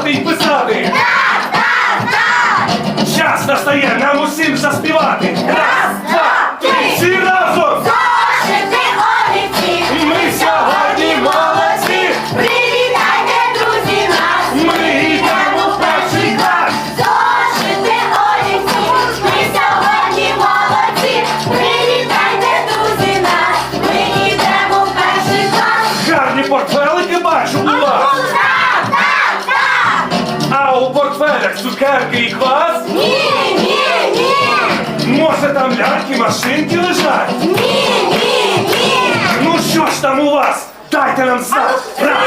співати і писати. Так, так, так! Час настає нам усім заспівати. Раз, цукерки і квас? Ні, ні, ні! Може там ляльки, машинки лежать? Ні, ні, ні! Ну що ж там у вас? Дайте нам знак! Раз,